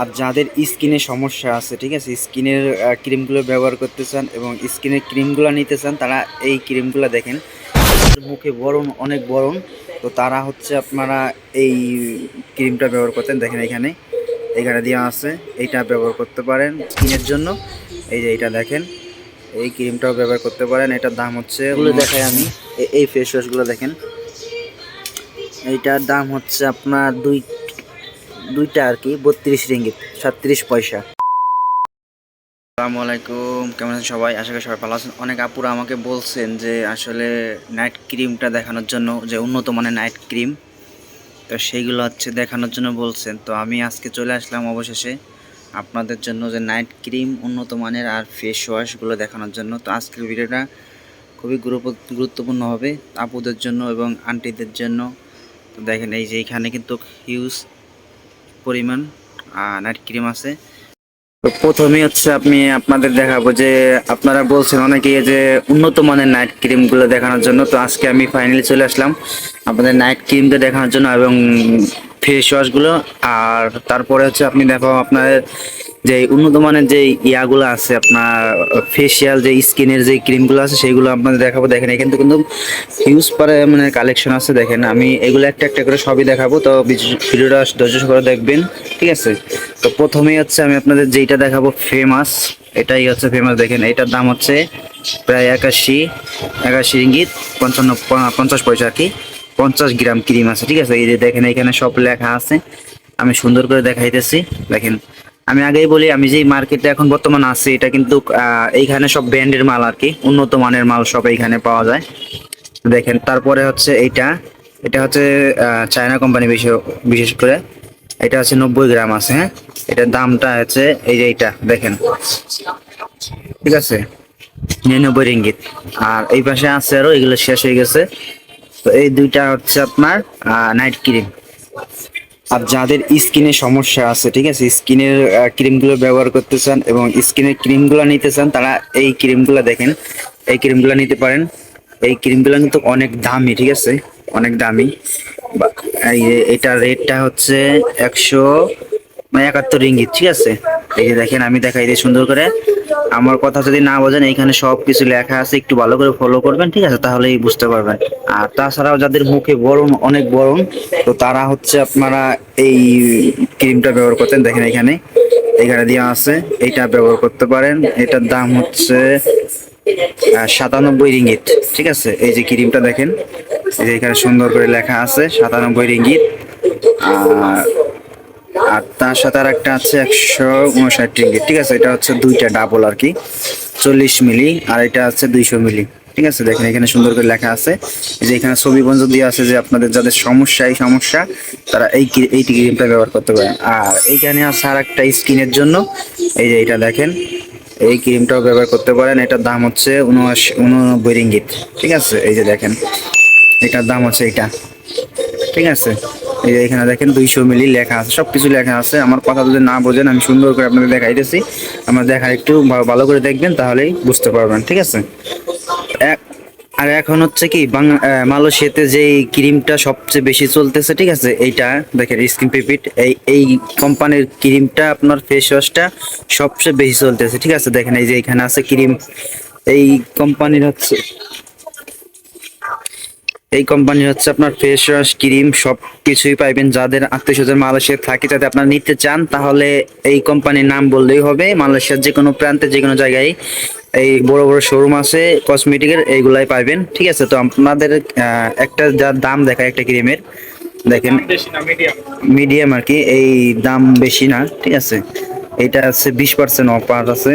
আর যাদের স্কিনে সমস্যা আছে ঠিক আছে? স্কিনের ক্রিমগুলো ব্যবহার করতে চান এবং স্কিনের ক্রিমগুলো নিতে চান তারা এই ক্রিমগুলো দেখেন। মুখে বরণ অনেক বরণ তো তারা হচ্ছে আপনারা এই ক্রিমটা ব্যবহার করতেন দেখেন এখানে। এখানে দেওয়া আছে এইটা ব্যবহার করতে পারেন স্কিনের জন্য। এই যে এটা দেখেন এই ক্রিমটাও ব্যবহার করতে পারেন। এটার দাম হচ্ছে এগুলো দেখাই আমি। এই ফেস ওয়াশগুলো দেখেন। এইটার দাম হচ্ছে আপনার দুই দুইটা আর কি, বত্রিশ রিঙ্গিত, সাতত্রিশ পয়সা। আসসালামু আলাইকুম কেমন আছেন সবাই? আশা করি সবাই ভালো আছেন। অনেক আপুরা আমাকে বলছেন যে আসলে নাইট ক্রিমটা দেখানোর জন্য যে উন্নত মানের নাইট ক্রিম তো সেইগুলো হচ্ছে দেখানোর জন্য বলছেন। তো আমি আজকে চলে আসলাম অবশেষে আপনাদের জন্য যে নাইট ক্রিম উন্নত মানের আর ফেস ওয়াশগুলো দেখানোর জন্য। তো আজকের ভিডিওটা খুবই গুরুত্ব- গুরুত্বপূর্ণ হবে আপুদের জন্য এবং আন্টিদের জন্য। তো দেখেন এই যে এখানে কিন্তু হিউজ পরিমাণ নাইট ক্রিম আছে। তো প্রথমে হচ্ছে আমি আপনাদের দেখাবো যে আপনারা বলছেন অনেকে যে উন্নত মানের নাইট ক্রিমগুলো দেখানোর জন্য। তো আজকে আমি ফাইনালি চলে আসলাম আপনাদের নাইট ক্রিমটা দেখানোর জন্য এবং ফেস ওয়াশগুলো আর তারপরে হচ্ছে আপনি দেখো আপনার যে উন্নত মানের যে ইয়াগুলো আছে, আপনার ফেসিয়াল যে স্কিনের যে ক্রিমগুলো আছে, সেইগুলো আপনাদের দেখাবো। দেখেন, এখানে তো কিন্তু হিউজ পারে মানে কালেকশন আছে, দেখেন। আমি এগুলো একটা একটা করে সবই দেখাবো, তো ভিডিওটা ধৈর্য করে দেখবেন, ঠিক আছে? তো প্রথমেই হচ্ছে আমি আপনাদের যেইটা দেখাবো ফেমাস এটাই হচ্ছে ফেমাস দেখেন। এটার দাম হচ্ছে প্রায় একাশি একাশি ইঙ্গিত পঞ্চান্ন পঞ্চাশ পয়সা আর কি? পঞ্চাশ গ্রাম ক্রিম আছে, ঠিক আছে? এই যে দেখেন, এখানে সব লেখা আছে। আমি সুন্দর করে দেখাইতেছি, দেখেন। আমি আগেই বলি, আমি যে মার্কেটে এখন বর্তমান আছি, এটা কিন্তু এইখানে সব ব্র্যান্ডের মাল আর কি উন্নত মানের মাল সব এইখানে পাওয়া যায়। দেখেন, তারপরে হচ্ছে এইটা, এটা হচ্ছে চায়না কোম্পানি বিশেষ করে, এটা হচ্ছে নব্বই গ্রাম আছে হ্যাঁ? এটার দামটা হচ্ছে, এই যে এইটা, দেখেন। ঠিক আছে? নিরানব্বই রিঙ্গিত। আর এই পাশে আছে আরও, এগুলো শেষ হয়ে গেছে। তো এই দুইটা হচ্ছে আপনার নাইট ক্রিম আর যাদের স্কিনে সমস্যা আছে, ঠিক আছে, স্কিনের ক্রিমগুলো ব্যবহার করতে চান এবং স্কিনের ক্রিমগুলো নিতে চান, তারা এই ক্রিমগুলো দেখেন, এই ক্রিমগুলো নিতে পারেন। এই ক্রিমগুলো কিন্তু অনেক দামি, ঠিক আছে, অনেক দামি। এই রেটটা হচ্ছে একশো মানে একাত্তর রিঙ্গিত, ঠিক আছে। এই যে দেখেন, আমি দেখাই দিই সুন্দর করে। আমার কথা যদি না বোঝেন, এখানে সব কিছু লেখা আছে, একটু ভালো করে ফলো করবেন, ঠিক আছে? তাহলেই বুঝতে পারবেন। আর তাছাড়াও যাদের মুখে গরম অনেক গরম তো তারা হচ্ছে আপনারা এই ক্রিমটা ব্যবহার করতেন, দেখেন এখানে। এখানে দেওয়া আছে, এটা ব্যবহার করতে পারেন। এটার দাম হচ্ছে সাতানব্বই রিঙ্গিত, ঠিক আছে? এই যে ক্রিমটা দেখেন এখানে সুন্দর করে লেখা আছে, সাতানব্বই রিঙ্গিত। আর আর তার সাথে আর একটা আছে একশো উনষাট রিঙ্গিত ঠিক আছে? এটা হচ্ছে দুইটা ডাবল আর কি। চল্লিশ মিলি, আর এটা আছে দুইশো মিলি, ঠিক আছে? দেখেন এখানে সুন্দর করে লেখা আছে। যে এখানে ছবি বন্ধ দিয়ে আছে যে আপনাদের যাদের সমস্যা, এই সমস্যা, তারা এই এই ক্রিমটা ব্যবহার করতে পারেন। আর এইখানে আছে আর একটা স্কিনের জন্য। এই যে এটা দেখেন, এই ক্রিমটাও ব্যবহার করতে পারেন। এটার দাম হচ্ছে উনআশি, উননব্বই রিঙ্গিত ঠিক আছে? এই যে দেখেন, এটার দাম হচ্ছে এটা, ঠিক আছে? এই এখানে দেখেন দুইশো মিলি লেখা আছে সব কিছু লেখা আছে। আমার কথা যদি না বোঝেন, আমি সুন্দর করে আপনাদের দেখাইতেছি। আমার দেখা একটু ভালো করে দেখবেন, তাহলেই বুঝতে পারবেন, ঠিক আছে? এক- আর এখন হচ্ছে কি, বাংলা মালয়েশিয়াতে যে ক্রিমটা সবচেয়ে বেশি চলতেছে, ঠিক আছে? এইটা, দেখেন, স্কিন পিপিট, এই এই কোম্পানির ক্রিমটা, আপনার ফেস ওয়াশটা সবচেয়ে বেশি চলতেছে, ঠিক আছে? দেখেন, এই যে এখানে আছে ক্রিম, এই কোম্পানির হচ্ছে এই কোম্পানি হচ্ছে আপনার ফেস ওয়াশ ক্রিম সব কিছুই পাইবেন। যাদের আত্মীয় স্বজন মালয়েশিয়া থাকে যাতে আপনারা নিতে চান তাহলে এই কোম্পানির নাম বললেই হবে। মালয়েশিয়ার যে কোনো প্রান্তে যে কোনো জায়গায় এই বড় বড় শোরুম আছে কসমেটিকের এইগুলাই পাইবেন। ঠিক আছে তো আপনাদের একটা যার দাম দেখায় একটা ক্রিমের দেখেন। মিডিয়াম আর কি এই দাম বেশি না ঠিক আছে। এটা আছে বিশ পার্সেন্ট অফার আছে।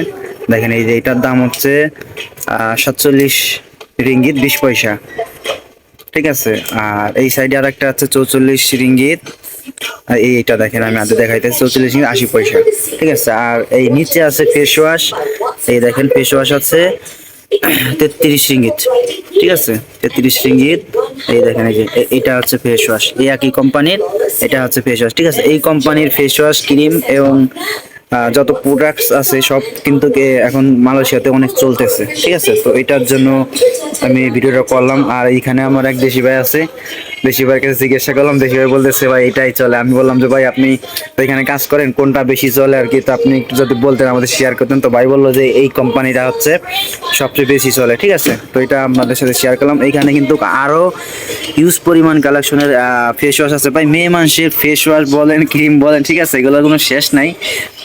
দেখেন এই যে এটার দাম হচ্ছে সাতচল্লিশ রিঙ্গিত বিশ পয়সা। ঠিক আছে? আর এই সাইডে আর একটা আছে চৌচল্লিশ রিঙ্গিত। আর এই এটা দেখেন, আমি আগে দেখাইতেছি চৌচল্লিশ রিঙ্গিত, আশি পয়সা। ঠিক আছে? আর এই নিচে আছে ফেস ওয়াশ এই দেখেন ফেস ওয়াশ আছে তেত্রিশ রিঙ্গিত। ঠিক আছে? তেত্রিশ রিঙ্গিত। এই দেখেন, এই যে এটা হচ্ছে ফেস ওয়াশ এই একই কোম্পানির এটা হচ্ছে ফেস ওয়াশ ঠিক আছে? এই কোম্পানির ফেস ওয়াশ ক্রিম এবং যত প্রোডাক্টস আছে সব কিন্তু এখন মালয়েশিয়াতে অনেক চলতেছে। ঠিক আছে? তো এটার জন্য আমি ভিডিওটা করলাম। আর এইখানে আমার এক দেশি ভাই আছে। দেশি ভাইয়ের কাছে জিজ্ঞাসা করলাম, দেশি ভাই বলতেছে, ভাই, এটাই চলে। আমি বললাম যে, ভাই, আপনি তো এখানে কাজ করেন, কোনটা বেশি চলে আর কি? তো আপনি একটু যদি বলতেন, আমাদের শেয়ার করতেন। তো ভাই বলল যে, এই কোম্পানিটা হচ্ছে সবচেয়ে বেশি চলে। ঠিক আছে? তো এটা আপনাদের সাথে শেয়ার করলাম। এখানে কিন্তু আরও ইউজ পরিমাণ কালেকশনের ফেস ওয়াশ আছে। ভাই মেয়ে মানুষের ফেস ওয়াশ বলেন ক্রিম বলেন, ঠিক আছে? এগুলোর কোনো শেষ নাই।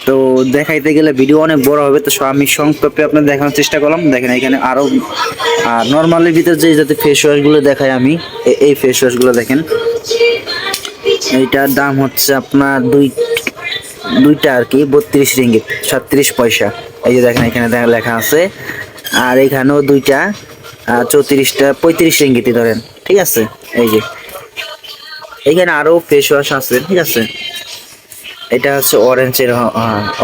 তো দেখাইতে গেলে ভিডিও অনেক বড় হবে, তো আমি সংক্ষেপে আপনার দেখানোর চেষ্টা করলাম। দেখেন এখানে আরও নর্মালি ভিতরে যে যাতে ফেস ওয়াশগুলো দেখাই আমি এই ফেস ওয়াশগুলো দেখেন। এইটার দাম হচ্ছে আপনার দুই, দুইটা আর কি, বত্রিশ রিঙ্গিত, সাতত্রিশ পয়সা। এই যে দেখেন এখানে লেখা আছে, আর এখানেও দুইটা চৌত্রিশটা, পঁয়ত্রিশ রিঙ্গিতই ধরেন, ঠিক আছে? এই যে। এখানে আরও ফেস ওয়াশ আছে, ঠিক আছে? এটা হচ্ছে অরেঞ্জের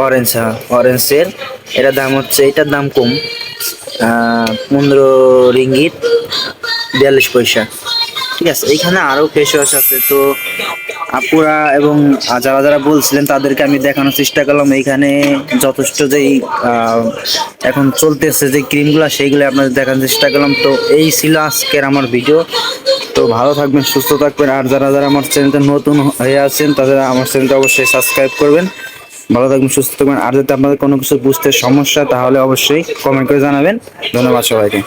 অরেঞ্জ হ্যাঁ অরেঞ্জের এটার দাম হচ্ছে, এটার দাম কম। পনেরো রিঙ্গিত, বিয়াল্লিশ পয়সা। ঠিক আছে এইখানে আরও ফেস ওয়াশ আছে, তো আপুরা এবং যারা যারা বলছিলেন, তাদেরকে আমি দেখানোর চেষ্টা করলাম। এইখানে যথেষ্ট যেই এখন চলতেছে যে ক্রিমগুলো, সেইগুলো আপনাদের দেখানোর চেষ্টা করলাম। তো এই ছিল আজকের আমার ভিডিও। তো ভালো থাকবেন, সুস্থ থাকবেন। আর যারা যারা আমার চ্যানেলটা নতুন হয়ে আছেন, তাদের আমার চ্যানেলটা অবশ্যই সাবস্ক্রাইব করবেন। ভালো থাকবেন, সুস্থ থাকবেন। আর যদি আপনাদের কোনো কিছু বুঝতে সমস্যা, তাহলে অবশ্যই কমেন্ট করে জানাবেন। ধন্যবাদ সবাইকে।